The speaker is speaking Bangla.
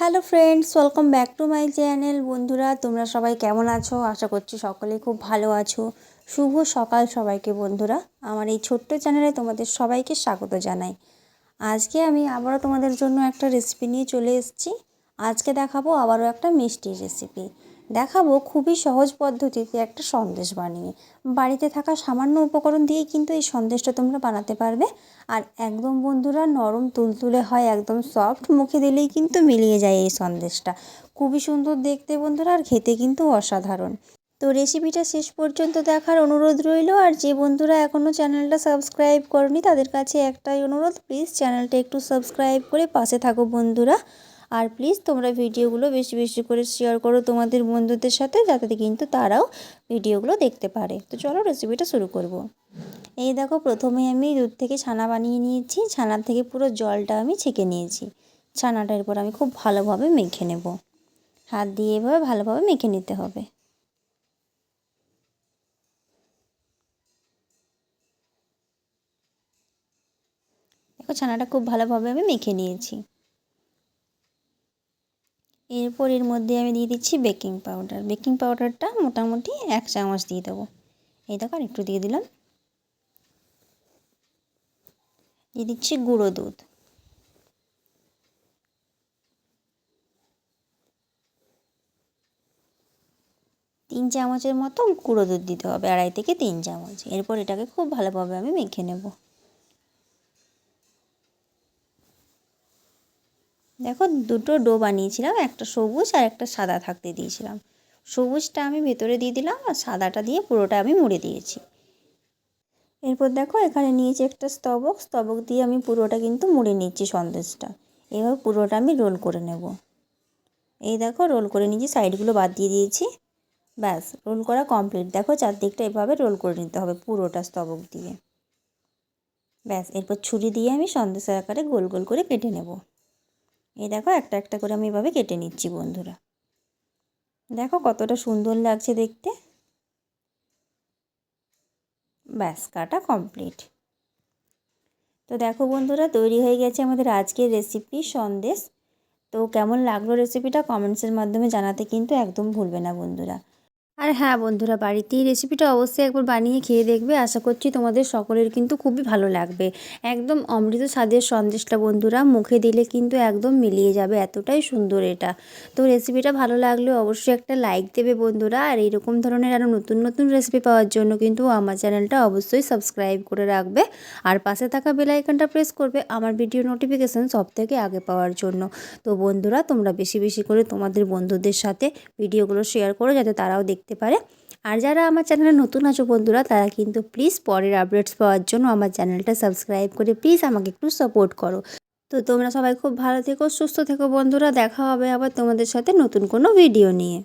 Hello friends, welcome back to my channel. বন্ধুরা, তোমরা সবাই কেমন আছো? আশা করছি সকলেই খুব ভালো আছো। শুভ সকাল সবাইকে বন্ধুরা। আমার এই ছোট্ট চ্যানেলে তোমাদের সবাইকে স্বাগত জানাই। আজকে আমি আবারও তোমাদের জন্য একটা রেসিপি নিয়ে চলে এসেছি। আজকে দেখাবো আবারও একটা মিষ্টি রেসিপি দেখাবো খুবই সহজ পদ্ধতিতে একটা সন্দেশ বানিয়ে। বাড়িতে থাকা সামান্য উপকরণ দিয়েই কিন্তু এই সন্দেশটা তোমরা বানাতে পারবে। আর একদম বন্ধুরা, নরম তুলতুলে হয়, একদম সফট মুখে দিলেই কিন্তু মিলিয়ে যায় এই সন্দেশটা। খুবই সুন্দর দেখতে বন্ধুরা, আর খেতে কিন্তু অসাধারণ। তো রেসিপিটা শেষ পর্যন্ত দেখার অনুরোধ রইল, আর যে বন্ধুরা এখনও চ্যানেলটা সাবস্ক্রাইব করনি, তাদের কাছে একটাই অনুরোধ প্লিজ চ্যানেলটা একটু সাবস্ক্রাইব করে পাশে থাকো বন্ধুরা। আর প্লিজ তোমরা ভিডিওগুলো বেশি বেশি করে শেয়ার করো তোমাদের বন্ধুদের সাথে, যাতে কিন্তু তারাও ভিডিওগুলো দেখতে পারে। তো চলো রেসিপিটা শুরু করব। এই দেখো, প্রথমে আমি দুধ থেকে ছানা বানিয়ে নিয়েছি। ছানার থেকে পুরো জলটা আমি ছেঁকে নিয়েছি। ছানাটা এরপর আমি খুব ভালোভাবে মেখে নেব। হাত দিয়ে এভাবে ভালোভাবে মেখে নিতে হবে। দেখো, ছানাটা খুব ভালোভাবে আমি মেখে নিয়েছি। এরপর এর মধ্যে আমি দিয়ে দিচ্ছি বেকিং পাউডার। বেকিং পাউডারটা মোটামুটি এক চামচ দিয়ে দেবো। এই দেখো আর একটু দিয়ে দিলাম। দিয়ে দিচ্ছি গুঁড়ো দুধ। তিন চামচের মতো গুঁড়ো দুধ দিতে হবে, আড়াই থেকে তিন চামচ। এরপর এটাকে খুব ভালোভাবে আমি মেখে নেব। দেখো, দুটো ডো বানিয়েছিলাম, একটা সবুজ আর একটা সাদা থাকতে দিয়েছিলাম। সবুজটা আমি ভেতরে দিয়ে দিলাম আর সাদাটা দিয়ে পুরোটা আমি মুড়ে দিয়েছি। এরপর দেখো, এখানে নিয়েছি একটা স্তবক। স্তবক দিয়ে আমি পুরোটা কিন্তু মুড়ে নিচ্ছি সন্দেশটা। এবার পুরোটা আমি রোল করে নেব। এই দেখো, রোল করে নিয়েছি, সাইডগুলো বাদ দিয়ে দিয়েছি। ব্যাস, রোল করা কমপ্লিট। দেখো, চারদিকটা এভাবে রোল করে নিতে হবে পুরোটা স্তবক দিয়ে। ব্যাস, এরপর ছুরি দিয়ে আমি সন্দেশের আকারে গোল গোল করে কেটে নেব। এই দেখো, একটা একটা করে আমি এভাবে কেটে নিচ্ছি বন্ধুরা। দেখো কতটা সুন্দর লাগছে দেখতে। ব্যাস, কাটা কমপ্লিট তো দেখো বন্ধুরা, তৈরি হয়ে গেছে আমাদের আজকের রেসিপি সন্দেশ। তো কেমন লাগল রেসিপিটা কমেন্টসের মাধ্যমে জানাতে কিন্তু একদম ভুলবে না বন্ধুরা। আর হ্যাঁ বন্ধুরা বাড়িতে এই রেসিপিটা অবশ্যই একবার বানিয়ে খেয়ে দেখবে। আশা করছি তোমাদের সকলের কিন্তু খুবই ভালো লাগবে। একদম অমৃত স্বাদের সন্দেশটা বন্ধুরা, মুখে দিলে কিন্তু একদম মিলিয়ে যাবে। এতটাই সুন্দর এটা। তো রেসিপিটা ভালো লাগলে অবশ্যই একটা লাইক দেবে বন্ধুরা। আর এইরকম ধরনের আরও নতুন নতুন রেসিপি পাওয়ার জন্য কিন্তু আমার চ্যানেলটা অবশ্যই সাবস্ক্রাইব করে রাখবে। আর পাশে থাকা বেলাইকনটা প্রেস করবে আমার ভিডিও নোটিফিকেশান সব থেকে আগে পাওয়ার জন্য। তো বন্ধুরা, তোমরা বেশি বেশি করে তোমাদের বন্ধুদের সাথে ভিডিওগুলো শেয়ার করো, যাতে তারাও দেখতে পারে। আর যারা আমার চ্যানেলে নতুন আছো বন্ধুরা, তারা কিন্তু প্লিজ পরের আপডেটস পাওয়ার জন্য আমার চ্যানেলটা সাবস্ক্রাইব করে প্লিজ আমাকে একটু সাপোর্ট করো। তো তোমরা সবাই খুব ভালো থেকো, সুস্থ থেকো বন্ধুরা, দেখা হবে আবার তোমাদের সাথে নতুন কোনো ভিডিও নিয়ে।